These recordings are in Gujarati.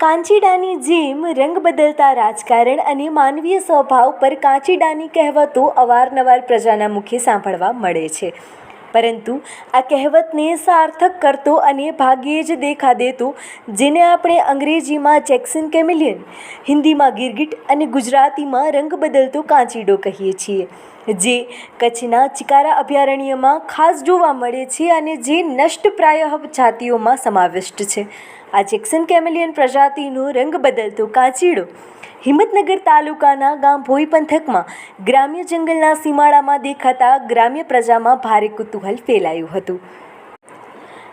કાંચીડાની જેમ રંગ બદલતા રાજકારણ અને માનવીય સ્વભાવ પર કાંચીડાની કહેવતો અવારનવાર પ્રજાના મુખે સાંભળવા મળે છે. પરંતુ આ કહેવતને સાર્થક કરતો અને ભાગ્યે જ દેખા દેતો, જેને આપણે અંગ્રેજીમાં જેક્સન કેમિલિયન, હિન્દીમાં ગિરગિટ અને ગુજરાતીમાં રંગ બદલતો કાંચીડો કહીએ છીએ, જે કચ્છના ચિકારા અભયારણ્યમાં ખાસ જોવા મળે છે અને જે નષ્ટપ્રાય જાતિઓમાં સમાવિષ્ટ છે. આ જેક્સન કેમેલિયન પ્રજાતિનો રંગ બદલતો કાંચીડો હિંમતનગર તાલુકાના ગામ ભોઈ પંથકમાં ગ્રામ્ય જંગલના સીમાડામાં દેખાતા ગ્રામ્ય પ્રજામાં ભારે કુતૂહલ ફેલાયું હતું.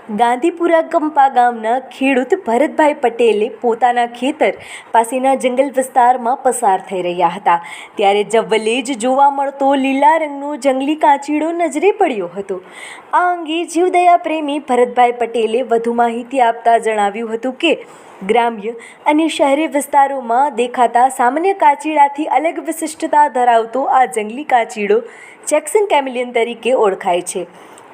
ગાંધીપુરા કંપા ગામના ખેડૂત ભરતભાઈ પટેલે પોતાના ખેતર પાસેના જંગલ વિસ્તારમાં પસાર થઈ રહ્યા હતા. ત્યારે જવ્વલે જ જોવા મળતો લીલા રંગનો જંગલી કાંચીડો નજરે પડ્યો હતો. આ અંગે જીવદયા પ્રેમી ભરતભાઈ પટેલે વધુ માહિતી આપતા જણાવ્યું હતું કે, ગ્રામ્ય અને શહેરી વિસ્તારોમાં દેખાતા સામાન્ય કાચીડાથી અલગ વિશિષ્ટતા ધરાવતો આ જંગલી કાચીડો જેક્સન કેમિલિયન તરીકે ઓળખાય છે.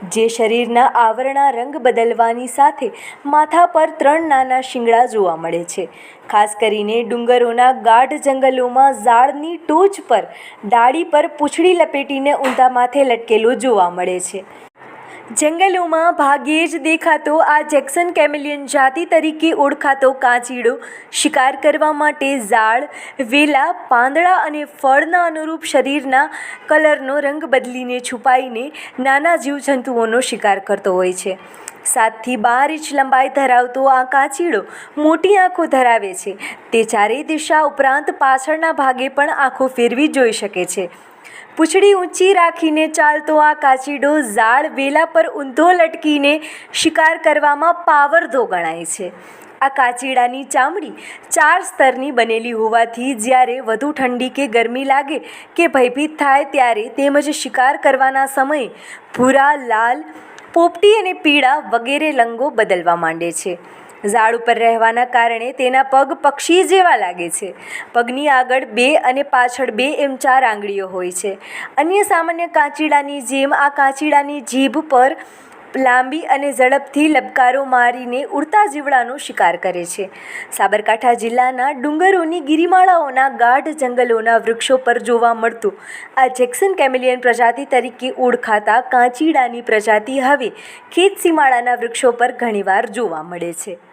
જે શરીરના આવરણા રંગ બદલવાની સાથે માથા પર ત્રણ નાના શિંગડા જોવા મળે છે. ખાસ કરીને ડુંગરોના ગાઢ જંગલોમાં ઝાડની ટોચ પર ડાળી પર પૂંછડી લપેટીને ઊંધા માથે લટકેલો જોવા મળે છે. જંગલોમાં ભાગ્યે જ દેખાતો આ જેક્સન કેમિલિયન જાતિ તરીકે ઓળખાતો કાંચીડો. શિકાર કરવા માટે ઝાડ, વેલા, પાંદડા અને ફળના અનુરૂપ શરીરના કલરનો રંગ બદલીને છુપાઈને નાના જીવજંતુઓનો શિકાર કરતો હોય છે. સાતથી બાર ઇંચ લંબાઈ ધરાવતો આ કાચીડો મોટી આંખો ધરાવે છે. તે ચારેય દિશા ઉપરાંત પાછળના ભાગે પણ આંખો ફેરવી જોઈ શકે છે. પૂંછડી ઊંચી રાખીને ચાલતો આ કાચીડો ઝાડ વેલા પર ઊંધો લટકીને શિકાર કરવામાં પાવરધો ગણાય છે. આ કાચીડાની ચામડી ચાર સ્તરની બનેલી હોવાથી જ્યારે વધુ ઠંડી કે ગરમી લાગે કે ભયભીત થાય ત્યારે તેમજ શિકાર કરવાના સમયે ભૂરા, લાલ પોપટી અને પીળા વગેરે રંગો બદલવા માંડે છે. ઝાડ ઉપર રહેવાના કારણે તેના પગ પક્ષી જેવા લાગે છે. પગની આગળ બે અને પાછળ બે એમ ચાર આંગળીઓ હોય છે. અન્ય સામાન્ય કાંચીડાની જેમ આ કાંચીડાની જીભ પર લાંબી અને ઝડપથી લબકારો મારીને ઉડતા જીવડાનો શિકાર કરે છે. સાબરકાંઠા જિલ્લાના ડુંગરોની ગિરિમાળાઓના ગાઢ જંગલોના વૃક્ષો પર જોવા મળતું. આ જેક્સન કેમિલિયન પ્રજાતિ તરીકે ઓળખાતા કાંચીડાની પ્રજાતિ હવે ખેત સીમાડાના વૃક્ષો પર ઘણીવાર જોવા મળે છે.